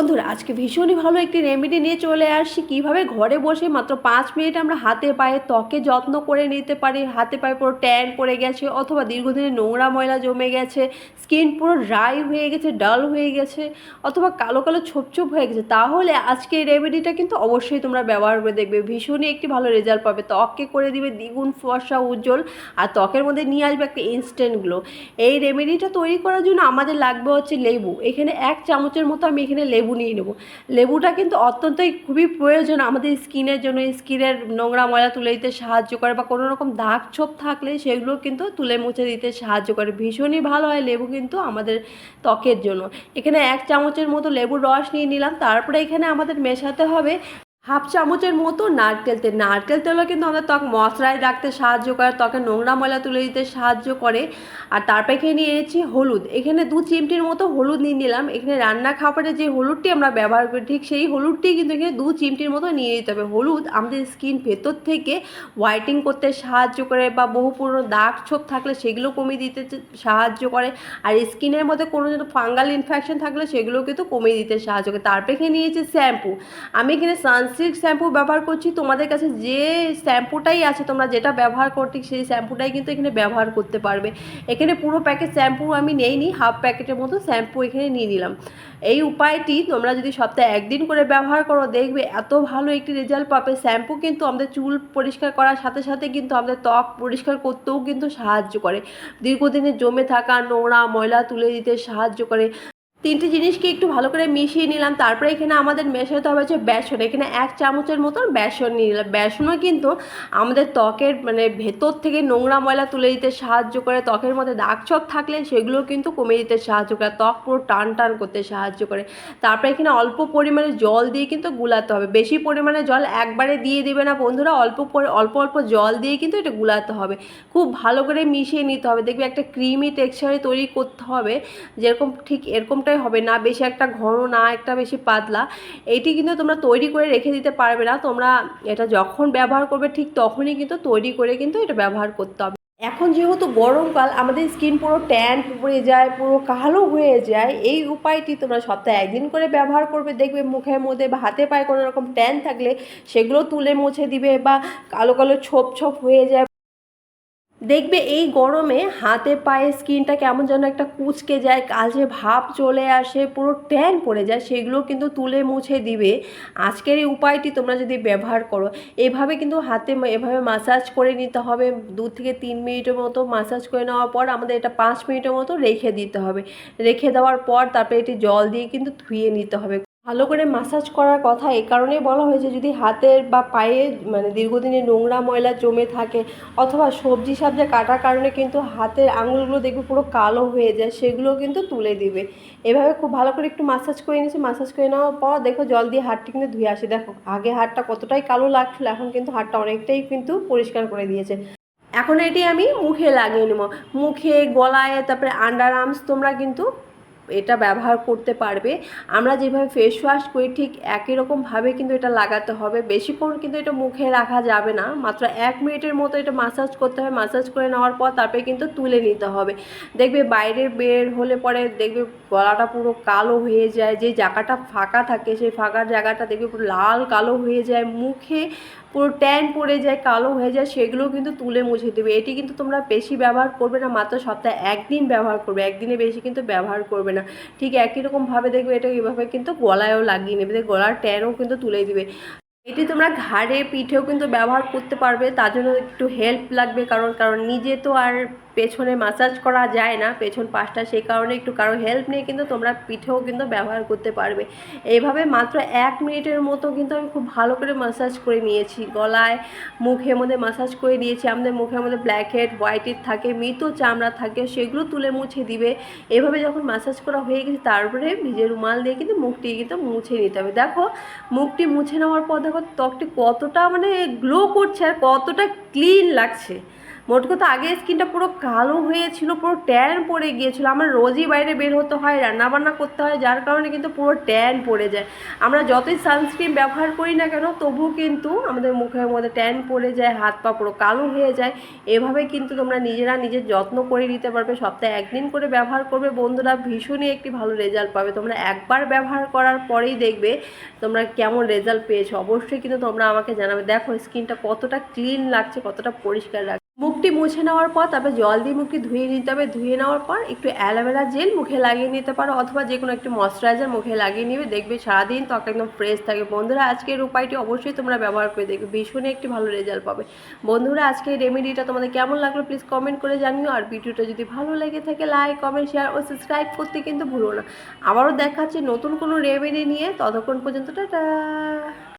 বন্ধুরা, আজকে ভীষণই ভালো একটি রেমেডি নিয়ে চলে আসছি। কীভাবে ঘরে বসে মাত্র পাঁচ মিনিট আমরা হাতে পায়ে ত্বকে যত্ন করে নিতে পারি? হাতে পায়ে পুরো ট্যান পড়ে গেছে অথবা দীর্ঘদিনের নোংরা ময়লা জমে গেছে স্কিন পুরো ড্রাই হয়ে গেছে ডাল হয়ে গেছে, অথবা কালো কালো ছোপ ছোপ হয়ে গেছে। তাহলে আজকে এই রেমেডিটা কিন্তু অবশ্যই তোমরা ব্যবহার করে দেখবে। ভীষণই একটি ভালো রেজাল্ট পাবে। ত্বককে করে দিবে দ্বিগুণ ফর্সা উজ্জ্বল আর ত্বকের মধ্যে নিয়ে আসবে একটা ইনস্ট্যান্ট গ্লো এই রেমেডিটা তৈরি করার জন্য আমাদের লাগবে হচ্ছে লেবু। এখানে এক চামচের মতো আমি এখানে লেবু নিয়ে নেব। লেবুটা কিন্তু অত্যন্তই খুবই প্রয়োজন আমাদের স্কিনের জন্য স্কিনের নোংরা ময়লা তুলে দিতে সাহায্য করে বা কোনো রকম দাগ ছোপ থাকলে সেগুলো কিন্তু তুলে মুছে দিতে সাহায্য করে। ভীষণই ভালো হয় লেবু কিন্তু আমাদের ত্বকের জন্য। এখানে এক চামচের মতো লেবুর রস নিয়ে নিলাম, তারপরে এখানে আমাদের মেশাতে হবে হাফ চামচের মতো নারকেল তেল। নারকেল তেলও কিন্তু আমাদের ত্বক মশলায় রাখতে সাহায্য করে, ত্বকে নোংরা ময়লা তুলে দিতে সাহায্য করে। আর তারপরে এখানে নিয়ে নিয়েছি হলুদ। এখানে দু চিমটির মতো হলুদ নিয়ে নিলাম। এখানে রান্না খাবারে যে হলুদটি আমরা ব্যবহার করি, ঠিক সেই হলুদটি কিন্তু এখানে দু চিমটির মতো নিয়ে নিতে হবে। হলুদ আমাদের স্কিন ভেতর থেকে হোয়াইটিং করতে সাহায্য করে বা বহু পুরনো দাগ ছোপ থাকলে সেগুলো কমিয়ে দিতে সাহায্য করে। আর স্কিনের মধ্যে কোনো যেন ফাঙ্গাল ইনফেকশন থাকলে সেগুলো কিন্তু কমিয়ে দিতে সাহায্য করে। তারপরে এখানে নিয়েছি শ্যাম্পু। আমি এখানে সানসিল্ক শ্যাম্পু ব্যবহার করছি, তোমাদের কাছে যে শ্যাম্পুটাই আছে, তোমরা যেটা ব্যবহার করতে সেই শ্যাম্পুটাই কিন্তু এখানে ব্যবহার করতে পারবে। এখানে পুরো প্যাকেট শ্যাম্পু আমি নেইনি হাফ প্যাকেটের মতো শ্যাম্পু এখানে নিয়ে নিলাম। এই উপায়টি তোমরা যদি সপ্তাহে একদিন করে ব্যবহার করো, দেখবে এত ভালো একটি রেজাল্ট পাবে। শ্যাম্পু কিন্তু আমাদের চুল পরিষ্কার করার সাথে সাথে কিন্তু আমাদের ত্বক পরিষ্কার করতেও কিন্তু সাহায্য করে। দীর্ঘদিনে জমে থাকা নোংরা ময়লা তুলে দিতে সাহায্য করে। তিনটে জিনিসকে একটু ভালো করে মিশিয়ে নিলাম, তারপরে এখানে আমাদের মেশাতে হবে হচ্ছে বেসন। এখানে এক চামচের মতন বেসন নিয়ে নিলাম। বেসনও কিন্তু আমাদের ত্বকের মানে ভেতর থেকে নোংরা ময়লা তুলে দিতে সাহায্য করে। ত্বকের মধ্যে দাগ ছোপ থাকলে সেগুলো কিন্তু কমে দিতে সাহায্য করে। ত্বক পুরো টান টান করতে সাহায্য করে। তারপরে এখানে অল্প পরিমাণে জল দিয়ে কিন্তু গুলাতে হবে। বেশি পরিমাণে জল একবারে দিয়ে দেবে না বন্ধুরা, অল্প অল্প অল্প জল দিয়ে কিন্তু এটা গুলাতে হবে। খুব ভালো করে মিশিয়ে নিতে হবে। দেখবে একটা ক্রিমি টেক্সচারে তৈরি করতে হবে, যেরকম ঠিক এরকমটাই হবে না, বেশি একটা ঘন না, একটা বেশি পাতলা। এটি কিন্তু তোমরা তৈরি করে রেখে দিতে পারবে না। তোমরা এটা যখন ব্যবহার করবে ঠিক তখনই কিন্তু তৈরি করে কিন্তু এটা ব্যবহার করতে হবে। এখন যেহেতু গরমকাল আমাদের স্কিন পুরো ট্যান, পড়ে যায়, পুরো কালো হয়ে যায়, এই উপায়টি তোমরা সপ্তাহে একদিন করে ব্যবহার করবে। দেখবে মুখের মধ্যে বা হাতে পায়ে কোনো রকম ট্যান থাকলে সেগুলো তুলে মুছে দিবে বা কালো কালো ছোপ ছোপ হয়ে যায়। দেখবে এই গরমে হাতে পায়ে স্কিনটা কেমন যেন একটা কুচকে যায় কালচে ভাব চলে আসে, পুরো ট্যান পড়ে যায়, সেগুলো কিন্তু তুলে মুছে দিবে। আজকের এই উপায়টি তোমরা যদি ব্যবহার করো, এভাবে কিন্তু হাতে এভাবে মাসাজ করে নিতে হবে। দু থেকে তিন মিনিটের মতো মাসাজ করে নেওয়ার পর আমাদের এটা পাঁচ মিনিটের মতো রেখে দিতে হবে। রেখে দেওয়ার পর তারপরে এটি জল দিয়ে কিন্তু ধুয়ে নিতে হবে। ভালো করে মাসাজ করার কথা, এ কারণেই বলা হয়েছে যদি হাতের বা পায়ে মানে দীর্ঘদিনের নোংরা ময়লা জমে থাকে অথবা সবজি সাবজা কাটার কারণে কিন্তু হাতের আঙুলগুলো দেখবে পুরো কালো হয়ে যায়, সেগুলো কিন্তু তুলে দিবে। এভাবে খুব ভালো করে একটু মাসাজ করে নিয়েছি মাসাজ করে নেওয়ার পর দেখো জল দিয়ে হাতটি কিন্তু ধুয়ে আসে। দেখো, আগে হাতটা কতটাই কালো লাগছিল, এখন কিন্তু হাতটা অনেকটাই কিন্তু পরিষ্কার করে দিয়েছে। এখন এটি আমি মুখে লাগিয়ে নেব। মুখে, গলায়, তারপরে আন্ডার আর্মস তোমরা কিন্তু এটা ব্যবহার করতে পারবে। আমরা যেভাবে ফেস ওয়াশ করি, ঠিক একই রকমভাবে কিন্তু এটা লাগাতে হবে। বেশিক্ষণ কিন্তু এটা মুখে রাখা যাবে না। মাত্র এক মিনিটের মতো এটা মাসাজ করতে হবে। মাসাজ করে নেওয়ার পর তারপরে কিন্তু তুলে নিতে হবে। দেখবে বাইরে বের হলে পরে দেখবে গলাটা পুরো কালো হয়ে যায়। যে জায়গাটা ফাঁকা থাকে, সেই ফাঁকার জায়গাটা দেখবে পুরো লাল কালো হয়ে যায়। মুখে পুরো ট্যান পড়ে যায়, কালো হয়ে যায় সেগুলো কিন্তু তুলে মুছে দেবে। এটি কিন্তু তোমরা বেশি ব্যবহার করবে না, মাত্র সপ্তাহে একদিন ব্যবহার করবে, একদিনে বেশি কিন্তু ব্যবহার করবে না। ঠিক একই রকমভাবে দেখবে, এটা এভাবে কিন্তু গলায়ও লাগিয়ে নেবে গলার ট্যানও কিন্তু তুলে দিবে। এটি তোমরা ঘাড়ে, পিঠেও কিন্তু ব্যবহার করতে পারবে, তার জন্য একটু হেল্প লাগবে, কারণ কারণ নিজে তো আর পেছনে মাসাজ করা যায় না, পেছন পাশটা সেই কারণে একটু কারও হেল্প নিয়ে কিন্তু তোমরা পিঠেও কিন্তু ব্যবহার করতে পারবে। এইভাবে মাত্র এক মিনিটের মতো কিন্তু আমি খুব ভালো করে মাসাজ করে নিয়েছি। গলায়, মুখের মধ্যে মাসাজ করে দিয়েছি। আমাদের মুখের মধ্যে ব্ল্যাক হেড হোয়াইট হেড থাকে, মৃত চামড়া থাকে, সেগুলো তুলে মুছে দিবে। এভাবে যখন মাসাজ করা হয়ে গেছে তারপরে ভিজে রুমাল দিয়ে কিন্তু মুখটি কিন্তু মুছে নিতে হবে। দেখো, মুখটি মুছে নেওয়ার পর দেখো ত্বকটি কতটা মানে গ্লো করছে আর কতটা ক্লিন লাগছে। মোট কথা আগে স্কিনটা পুরো কালো হয়েছিল, পুরো ট্যান পড়ে গিয়েছিল। আমার রোজই বাইরে বের হতে হয়, রান্নাবান্না করতে হয়, যার কারণে কিন্তু পুরো ট্যান পড়ে যায়। আমরা যতই সানস্ক্রিন ব্যবহার করি না কেন, তবুও কিন্তু আমাদের মুখের মধ্যে ট্যান পড়ে যায়, হাত পা পুরো কালো হয়ে যায়। এভাবে কিন্তু তোমরা নিজেরা নিজের যত্ন করে নিতে পারবে। সপ্তাহে একদিন করে ব্যবহার করবে। বন্ধুরা, ভীষণই একটি ভালো রেজাল্ট পাবে। তোমরা একবার ব্যবহার করার পরেই দেখবে তোমরা কেমন রেজাল্ট পেয়েছ। অবশ্যই কিন্তু তোমরা আমাকে জানাবে। দেখো, স্কিনটা কতটা ক্লিন লাগছে, কতটা পরিষ্কার লাগছে। মুখটি মুছে নেওয়ার পর, তারপরে জল দিয়ে মুখটি ধুয়ে নিতে হবে। ধুয়ে নেওয়ার পর একটু অ্যালোভেরা জেল মুখে লাগিয়ে নিতে পারো, অথবা যে কোনো একটু ময়শ্চারাইজার মুখে লাগিয়ে নিবে। দেখবে সারাদিন ত্বক একদম ফ্রেশ থাকে। বন্ধুরা, আজকের উপায়টি অবশ্যই তোমরা ব্যবহার করে দেখবে। ভীষণই একটি ভালো রেজাল্ট পাবে। বন্ধুরা আজকে এই রেমেডিটা তোমাদের কেমন লাগল প্লিজ কমেন্ট করে জানিও। আর ভিডিওটা যদি ভালো লেগে থাকে লাইক কমেন্ট শেয়ার ও সাবস্ক্রাইব করতে কিন্তু ভুলো না। আবারও দেখাচ্ছে নতুন কোনো রেমেডি নিয়ে। ততক্ষণ পর্যন্ত, টাটা!